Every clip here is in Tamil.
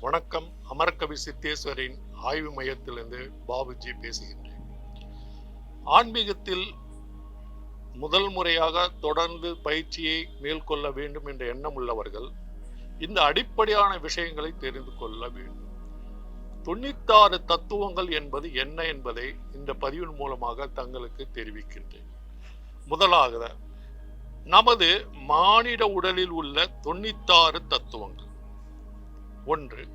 வணக்கம். அமரகவி சித்தேஸ்வரின் ஆய்வு மையத்திலிருந்து பாபுஜி பேசுகின்றேன். ஆன்மீகத்தில் முதல் முறையாக தொடர்ந்து பயிற்சியை மேற்கொள்ள வேண்டும் என்ற எண்ணம் உள்ளவர்கள் இந்த அடிப்படையான விஷயங்களை தெரிந்து கொள்ள வேண்டும். தொண்ணூத்தாறு தத்துவங்கள் என்பது என்ன என்பதை இந்த பதிவின் மூலமாக தங்களுக்கு தெரிவிக்கின்றேன். முதலாக நமது மானிட உடலில் உள்ள தொண்ணூத்தாறு தத்துவங்கள். ஒன்று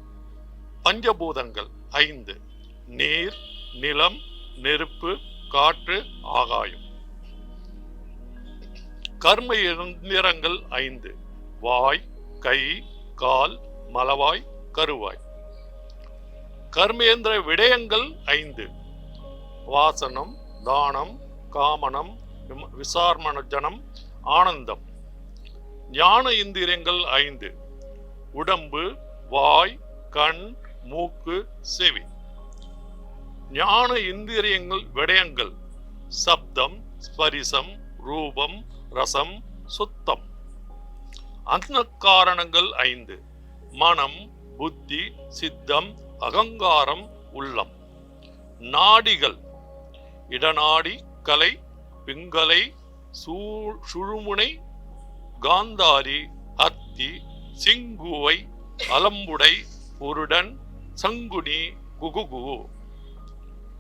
பஞ்சபூதங்கள் ஐந்து நீர் நிலம் நெருப்பு காற்று ஆகாயம். கர்ம இயந்திரங்கள் ஐந்து வாய் கை கால் மலவாய் கருவாய். கர்மேந்திர விடயங்கள் ஐந்து வாசனம் தானம் காமனம் விம- விசார்மணஜனம் ஆனந்தம். ஞான இந்திரியங்கள் ஐந்து உடம்பு வாய் கண் மூக்கு செவி. ஞான இந்திரியங்கள் விடயங்கள். சப்தம் ஸ்பரிசம் ரூபம் ரசம் சுத்தம். அந்த காரணங்கள் ஐந்து. மனம் புத்தி சித்தம் அகங்காரம் உள்ளம். நாடிகள். இடநாடி கலை பிங்கலை சூ- சுழுமுனை காந்தாரி அத்தி சிங்குவை அலம்புடை புருடன் சங்குனி குகுகு.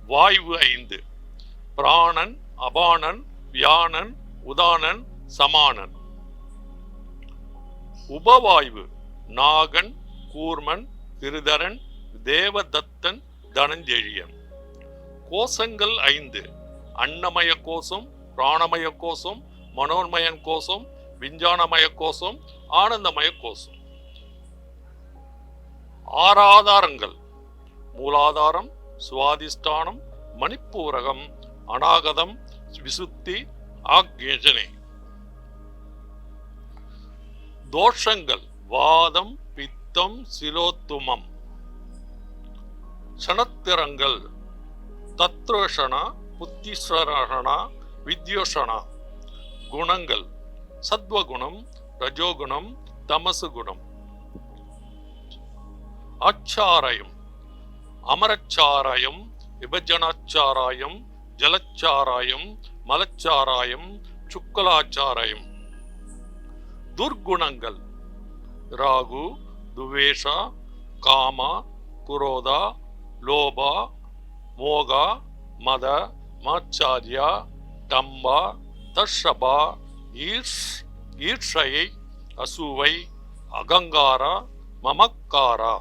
வாய்வு ஐந்து. பிராணன் அபானன் வியானன் உதானன் சமானன் உபவாய்வு. நாகன் கூர்மன் திருதரன் தேவதத்தன் தனஞ்செழியன். கோஷங்கள் ஐந்து. அன்னமய கோஷம் பிராணமய கோஷம் மனோன்மயன் கோஷம் விஞ்ஞானமய கோஷம் ஆனந்தமய கோஷம். ஆறாதாரங்கள் மூலாதாரம் சுவாதிஷ்டானம் மணிப்பூரகம் அநாகதம் விசுத்தி ஆக்யஜனே தோஷங்கள் வாதம் பித்தம் சிலோத்துமம். சனத்திரங்கள் தத்ரோஷணா புத்திஸ்வரணா வித்யோஷணா குணங்கள் சத்வகுணம் ரஜோகுணம் தமசு குணம் ஆச்சாராயம். அமரச்சாராயம் விபஜனாச்சாராயம் ஜலச்சாராயம் மலச்சாராயம் சுக்கலாச்சாராயம். துர்குணங்கள். ராகு துவேஷா காமா குரோதா லோபா மோகா மத மாச்சாரியா டம்பா தர்ஷபா ஈர்ஷ் ஈர்ஷையை அசுவை அகங்காரா மமக்காரா.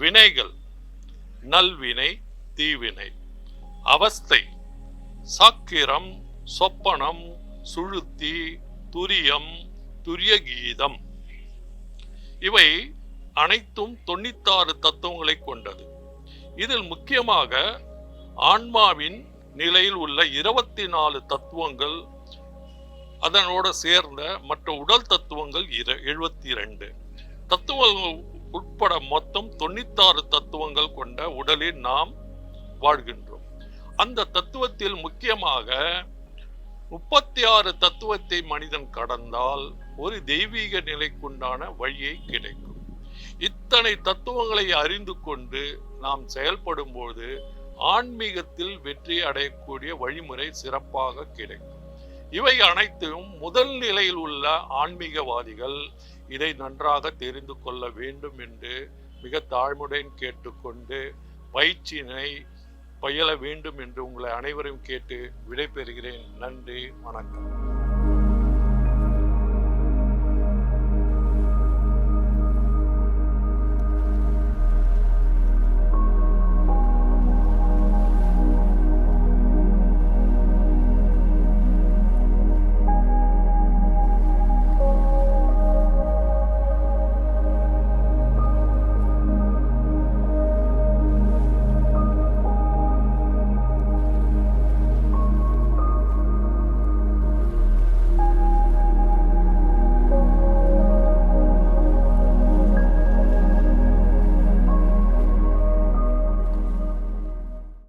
வினைகள். நல்வினை தீவினை. அவஸ்தை. சாக்கிரம் சொப்பனம் சுழுத்தி துரியம் துரியகீதம். இவை அனைத்தும் தொண்ணூத்தாறு தத்துவங்களை கொண்டது. இதில் முக்கியமாக ஆன்மாவின் நிலையில் உள்ள இருபத்தி நாலு தத்துவங்கள் அதனோட சேர்ந்த மற்ற உடல் தத்துவங்கள் எழுபத்தி ரெண்டு தத்துவங்கள் உட்பட மொத்தம் தொண்ணூத்தாறு தத்துவங்கள் கொண்ட உடலில் நாம் வாழ்கின்றோம். அந்த தத்துவத்தில் முக்கியமாக முப்பத்தி ஆறு தத்துவத்தை மனிதன் கடந்தால் ஒரு தெய்வீக நிலைக்குண்டான வழியை கிடைக்கும். இத்தனை தத்துவங்களை அறிந்து கொண்டு நாம் செயல்படும் போது ஆன்மீகத்தில் வெற்றி அடையக்கூடிய வழிமுறை சிறப்பாக கிடைக்கும். இவை அனைத்தும் முதல் நிலையில் உள்ள ஆன்மீகவாதிகள் இதை நன்றாக தெரிந்து கொள்ள வேண்டும் என்று மிக தாழ்முடன் கேட்டுக்கொண்டு பயிற்சியினை பயில வேண்டும் என்று உங்களை அனைவரும் கேட்டு விடைபெறுகிறேன். நன்றி வணக்கம்.